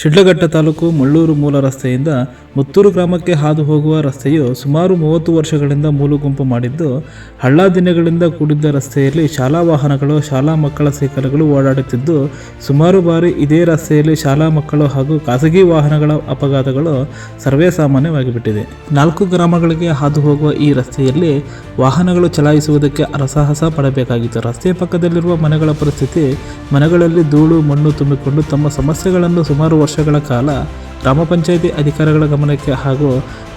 ಶಿಡ್ಲಘಟ್ಟ ತಾಲೂಕು ಮಳ್ಳೂರು ಮೂಲ ರಸ್ತೆಯಿಂದ ಮುತ್ತೂರು ಗ್ರಾಮಕ್ಕೆ ಹಾದು ಹೋಗುವ ರಸ್ತೆಯು ಸುಮಾರು ಮೂವತ್ತು ವರ್ಷಗಳಿಂದ ಮೂಲುಗುಂಪು ಮಾಡಿದ್ದು, ಹಳ್ಳ ದಿನಗಳಿಂದ ಕೂಡಿದ್ದ ರಸ್ತೆಯಲ್ಲಿ ಶಾಲಾ ವಾಹನಗಳು, ಶಾಲಾ ಮಕ್ಕಳ ಸೈಕಲ್ಗಳು ಓಡಾಡುತ್ತಿದ್ದು, ಸುಮಾರು ಬಾರಿ ಇದೇ ರಸ್ತೆಯಲ್ಲಿ ಶಾಲಾ ಮಕ್ಕಳು ಹಾಗೂ ಖಾಸಗಿ ವಾಹನಗಳ ಅಪಘಾತಗಳು ಸರ್ವೇ ಸಾಮಾನ್ಯವಾಗಿಬಿಟ್ಟಿದೆ ನಾಲ್ಕು ಗ್ರಾಮಗಳಿಗೆ ಹಾದು ಹೋಗುವ ಈ ರಸ್ತೆಯಲ್ಲಿ ವಾಹನಗಳು ಚಲಾಯಿಸುವುದಕ್ಕೆ ಅರಸಾಹಸ ಪಡಬೇಕಾಗಿತ್ತು. ರಸ್ತೆ ಪಕ್ಕದಲ್ಲಿರುವ ಮನೆಗಳ ಪರಿಸ್ಥಿತಿ, ಮನೆಗಳಲ್ಲಿ ಧೂಳು, ಮಣ್ಣು ತುಂಬಿಕೊಂಡು ತಮ್ಮ ಸಮಸ್ಯೆಗಳನ್ನು ಸುಮಾರು ವರ್ಷಗಳ ಕಾಲ ಗ್ರಾಮ ಪಂಚಾಯಿತಿ ಅಧಿಕಾರಿಗಳ ಗಮನಕ್ಕೆ ಹಾಗೂ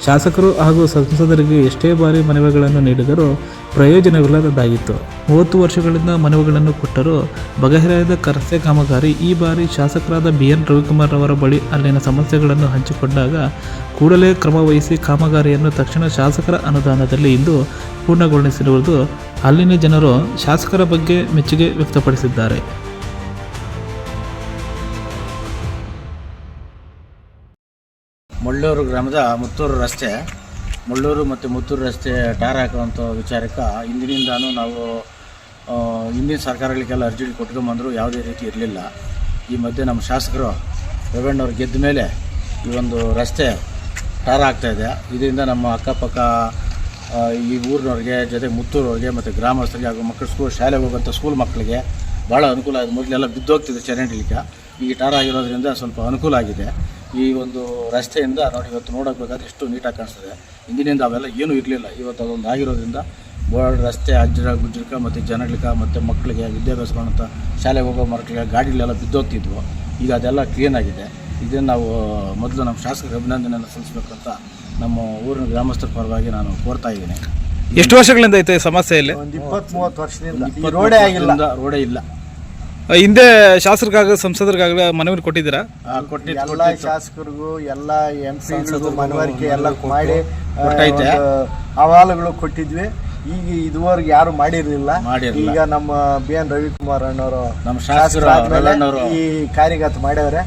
ಶಾಸಕರು ಹಾಗೂ ಸಂಸದರಿಗೆ ಎಷ್ಟೇ ಬಾರಿ ಮನವಿಗಳನ್ನು ನೀಡಿದರೂ ಪ್ರಯೋಜನವಿಲ್ಲದಾಗಿತ್ತು ಮೂವತ್ತು ವರ್ಷಗಳಿಂದ ಮನವಿಗಳನ್ನು ಕೊಟ್ಟರೂ ಬಗೆಹರಿಯದ ಕರಸೆ ಕಾಮಗಾರಿ ಈ ಬಾರಿ ಶಾಸಕರಾದ ಬಿ ಎನ್ ರವಿಕುಮಾರ್ ಅವರ ಬಳಿ ಅಲ್ಲಿನ ಸಮಸ್ಯೆಗಳನ್ನು ಹಂಚಿಕೊಂಡಾಗ ಕೂಡಲೇ ಕ್ರಮ ವಹಿಸಿ ಕಾಮಗಾರಿಯನ್ನು ತಕ್ಷಣ ಶಾಸಕರ ಅನುದಾನದಲ್ಲಿ ಇಂದು ಪೂರ್ಣಗೊಳಿಸಿರುವುದು ಅಲ್ಲಿನ ಜನರು ಶಾಸಕರ ಬಗ್ಗೆ ಮೆಚ್ಚುಗೆ ವ್ಯಕ್ತಪಡಿಸಿದ್ದಾರೆ. ಮುಳ್ಳೂರು ಗ್ರಾಮದ ಮುತ್ತೂರು ರಸ್ತೆ, ಮುಳ್ಳೂರು ಮತ್ತು ಮುತ್ತೂರು ರಸ್ತೆ ಟಾರ್ ಹಾಕುವಂಥ ವಿಚಾರಕ್ಕೆ ಇಂದಿನಿಂದಾನು ನಾವು ಹಿಂದಿನ ಸರ್ಕಾರಗಳಿಗೆಲ್ಲ ಅರ್ಜಿ ಕೊಟ್ಕೊಂಬಂದರು ಯಾವುದೇ ರೀತಿ ಇರಲಿಲ್ಲ. ಈ ಮಧ್ಯೆ ನಮ್ಮ ಶಾಸಕರು ರೇವಣ್ಣವ್ರು ಗೆದ್ದ ಮೇಲೆ ಈ ಒಂದು ರಸ್ತೆ ಟಾರ್ ಆಗ್ತಾಯಿದೆ ಇದರಿಂದ ನಮ್ಮ ಅಕ್ಕಪಕ್ಕ ಈ ಊರಿನವ್ರಿಗೆ ಜೊತೆಗೆ ಮುತ್ತೂರವ್ರಿಗೆ ಮತ್ತು ಗ್ರಾಮಸ್ಥರಿಗೆ ಹಾಗೂ ಮಕ್ಕಳು ಸ್ಕೂಲ್ ಶಾಲೆಗೆ ಹೋಗುವಂಥ ಸ್ಕೂಲ್ ಮಕ್ಕಳಿಗೆ ಭಾಳ ಅನುಕೂಲ ಆಗಿದೆ ಮೊದಲೆಲ್ಲ ಬಿದ್ದೋಗ್ತಿದೆ ಚರಂಡಿಲಿಕ್ಕೆ ಈಗ ಟಾರ್ ಆಗಿರೋದ್ರಿಂದ ಸ್ವಲ್ಪ ಅನುಕೂಲ ಆಗಿದೆ. ಈ ಒಂದು ರಸ್ತೆಯಿಂದ ನೋಡಿ ಇವತ್ತು ನೋಡೋಕೆ ಬೇಕಾದ್ರೆ ಎಷ್ಟು ನೀಟಾಗಿ ಕಾಣಿಸ್ತದೆ. ಹಿಂದಿನಿಂದ ಅವೆಲ್ಲ ಏನೂ ಇರಲಿಲ್ಲ. ಇವತ್ತು ಅದೊಂದು ಆಗಿರೋದ್ರಿಂದ ಬೋರ್ಡ್ ರಸ್ತೆ ಅಜ್ಜರ ಗುಜ್ಜರಕ ಮತ್ತು ಜನಗಳಿಗೆ ಮತ್ತು ಮಕ್ಕಳಿಗೆ ವಿದ್ಯಾಭ್ಯಾಸ ಮಾಡುವಂಥ ಶಾಲೆಗೆ ಹೋಗೋ ಮಕ್ಕಳಿಗೆ ಗಾಡಿಗಳೆಲ್ಲ ಬಿದ್ದೋಗ್ತಿದ್ವು. ಈಗ ಅದೆಲ್ಲ ಕ್ಲೀನ್ ಆಗಿದೆ. ಇದನ್ನು ನಾವು ಮೊದಲು ನಮ್ಮ ಶಾಸಕರಿಗೆ ಅಭಿನಂದನೆಯನ್ನು ಸಲ್ಲಿಸಬೇಕಂತ ನಮ್ಮ ಊರಿನ ಗ್ರಾಮಸ್ಥರ ಪರವಾಗಿ ನಾನು ಕೋರ್ತಾ ಇದ್ದೀನಿ. ಎಷ್ಟು ವರ್ಷಗಳಿಂದ ಐತೆ ಈ ಸಮಸ್ಯೆ ಇಲ್ಲಿ? ಒಂದು ಇಪ್ಪತ್ತ್ ಮೂವತ್ತು ವರ್ಷದಿಂದ ರೋಡೇ ಆಗಿಲ್ಲ. ರೋಡೇ ಇಲ್ಲ. ಹಿಂದೆ ಶಾಸಕರಿಗಾಗ ಸಂಸದರಿಗಾಗಲೇ ಮನವಿ ಕೊಟ್ಟಿದ್ದೀರಾ? ಎಲ್ಲ ಶಾಸಕರಿಗೂ ಎಲ್ಲ ಎಂ ಪಿಗಳಿಗೂ ಮನವರಿಕೆ ಎಲ್ಲ ಮಾಡಿ. ಅಹವಾಲುಗಳು ಕೊಟ್ಟಿದ್ವಿ. ಈಗ ಇದುವರೆಗೆ ಯಾರು ಮಾಡಿರ್ಲಿಲ್ಲ. ಈಗ ನಮ್ಮ ಬಿ ಎನ್ ರವಿಕುಮಾರ್ ಅಣ್ಣವರು ನಮ್ಮ ಶಾಸಕರು ಈ ಕಾರ್ಯಗತ ಮಾಡ್ಯವ್ರೆ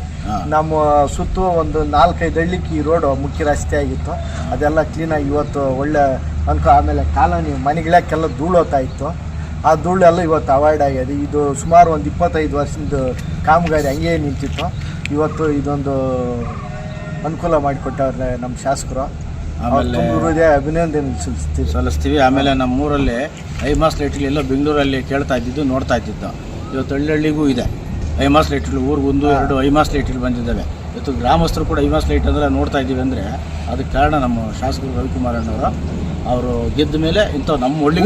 ನಮ್ಮ ಸುತ್ತು ಒಂದು ನಾಲ್ಕೈದು ಹಳ್ಳಿಗೆ ಈ ರೋಡ್ ಮುಖ್ಯ ರಸ್ತೆ ಆಗಿತ್ತು. ಅದೆಲ್ಲ ಕ್ಲೀನಾಗಿ ಇವತ್ತು ಒಳ್ಳೆ ಅನ್ಕೋ ಆಮೇಲೆ ಕಾಲೋನಿ ಮನೆಗಳಕ್ಕೆಲ್ಲ ಧೂಳೋತಾ ಇತ್ತು ಆ ಧೂಳು ಎಲ್ಲ ಇವತ್ತು ಅವಾಯ್ಡ್ ಆಗಿದೆ. ಇದು ಸುಮಾರು ಒಂದು ಇಪ್ಪತ್ತೈದು ವರ್ಷದ ಕಾಮಗಾರಿ ಹಂಗೆ ನಿಂತಿತ್ತು. ಇವತ್ತು ಇದೊಂದು ಅನುಕೂಲ ಮಾಡಿಕೊಟ್ಟವ್ರೆ ನಮ್ಮ ಶಾಸಕರು. ಆಮೇಲೆ- ತುಂಬ ಅಭಿನಂದನೆ ಸಲ್ಲಿಸ್ತೀವಿ. ಸಲ್ಲಿಸ್ತೀವಿ. ಆಮೇಲೆ ನಮ್ಮ ಊರಲ್ಲಿ ಐಮಾಸ್ ಲೈಟ್ಗಳು ಎಲ್ಲ ಬೆಂಗಳೂರಲ್ಲಿ ಕೇಳ್ತಾ ಇದ್ದಿದ್ದು ನೋಡ್ತಾ ಇದ್ದಿದ್ದು. ಇವತ್ತು ಹಳ್ಳಿಗೂ ಇದೆ. ಐಮಾಸ್ ಲೈಟ್ಗಳು ಊರಿಗೆ ಒಂದು ಎರಡು ಐಮಾಸ್ ಲೈಟ್ಗಳು ಬಂದಿದ್ದಾವೆ. ಇವತ್ತು ಗ್ರಾಮಸ್ಥರು ಕೂಡ ಐಮಾಸ್ ಲೈಟ್ ಅಂದರೆ ನೋಡ್ತಾ ಇದ್ದೀವಿ ಅಂದರೆ ಅದಕ್ಕೆ ಕಾರಣ ನಮ್ಮ ಶಾಸಕರು ರವಿಕುಮಾರ್ ಅಣ್ಣವರು. ಅವರು ಗೆದ್ದ ಮೇಲೆ ಇಂಥ ನಮ್ಮ ಒಳ್ಳೆ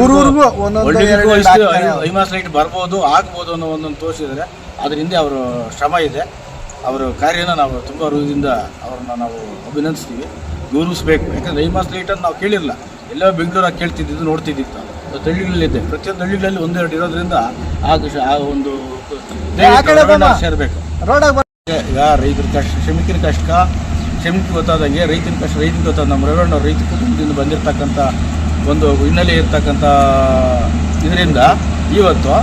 ಐಮಾಸ್ ಲೈಟ್ ಬರ್ಬೋದು ಆಗ್ಬೋದು ಅನ್ನೋ ಒಂದೊಂದು ತೋರಿಸಿದರೆ ಅದ್ರ ಹಿಂದೆ ಅವರು ಶ್ರಮ ಇದೆ. ಅವರ ಕಾರ್ಯನ ನಾವು ತುಂಬ ಹೃದಯದಿಂದ ಅವ್ರನ್ನ ನಾವು ಅಭಿನಂದಿಸ್ತೀವಿ. ಗೌರವಿಸ್ಬೇಕು. ಯಾಕಂದರೆ ಐಮಾಸ್ ಲೈಟ್ ಅಂತ ನಾವು ಕೇಳಿರಲಿಲ್ಲ ಎಲ್ಲ ಬೆಂಗಳೂರಾಗ ಕೇಳ್ತಿದ್ದಿದ್ದು ನೋಡ್ತಿದ್ದಿತ್ತು. ಇವತ್ತು ಹಳ್ಳಿಗಳಲ್ಲಿದೆ. ಪ್ರತಿಯೊಂದು ಹಳ್ಳಿಗಳಲ್ಲಿ ಒಂದೆರಡು ಇರೋದ್ರಿಂದ ಆ ಕೃಷಿ ಆ ಒಂದು. ಸೇರಬೇಕು. ಈಗ ರೈತರ ಕಷ್ಟ ಶ್ರಮಿಕರ ಕಷ್ಟ ಶ್ರಮಿಕ ಗೊತ್ತಾದಂಗೆ ರೈತನ ಕಷ್ಟ, ರೈತನ ಗೊತ್ತಾದ ನಮ್ಮ ರೇವಣ್ಣ ರೈತ ಕುಟುಂಬದಿಂದ ಬಂದಿರತಕ್ಕಂಥ ಒಂದು ಹಿನ್ನೆಲೆ ಇರ್ತಕ್ಕಂಥ ಇದರಿಂದ ಇವತ್ತು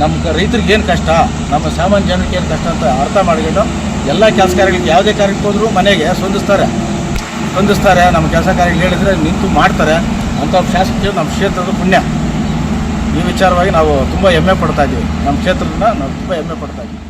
ನಮ್ಮ ರೈತರಿಗೆ ಏನು ಕಷ್ಟ, ನಮ್ಮ ಸಾಮಾನ್ಯ ಜನರಿಗೆ ಏನು ಕಷ್ಟ ಅಂತ ಅರ್ಥ ಮಾಡಿಕೊಂಡು ಎಲ್ಲ ಕೆಲಸ ಕಾರ್ಯಗಳಿಗೆ ಯಾವುದೇ ಕಾರ್ಯಕ್ಕೆ ಹೋದರೂ ಮನೆಗೆ ಸ್ಪಂದಿಸ್ತಾರೆ. ಸ್ಪಂದಿಸ್ತಾರೆ, ನಮ್ಮ ಕೆಲಸ ಕಾರ್ಯಗಳು ಹೇಳಿದರೆ ನಿಂತು ಮಾಡ್ತಾರೆ. ಅಂಥ ಶಾಸಕರು ನಮ್ಮ ಕ್ಷೇತ್ರದ ಪುಣ್ಯ. ಈ ವಿಚಾರವಾಗಿ ನಾವು ತುಂಬ ಹೆಮ್ಮೆ ಪಡ್ತಾ ಇದ್ದೀವಿ. ನಮ್ಮ ಕ್ಷೇತ್ರದಿಂದ ನಾವು ತುಂಬ ಹೆಮ್ಮೆ ಪಡ್ತಾ ಇದ್ದೀವಿ.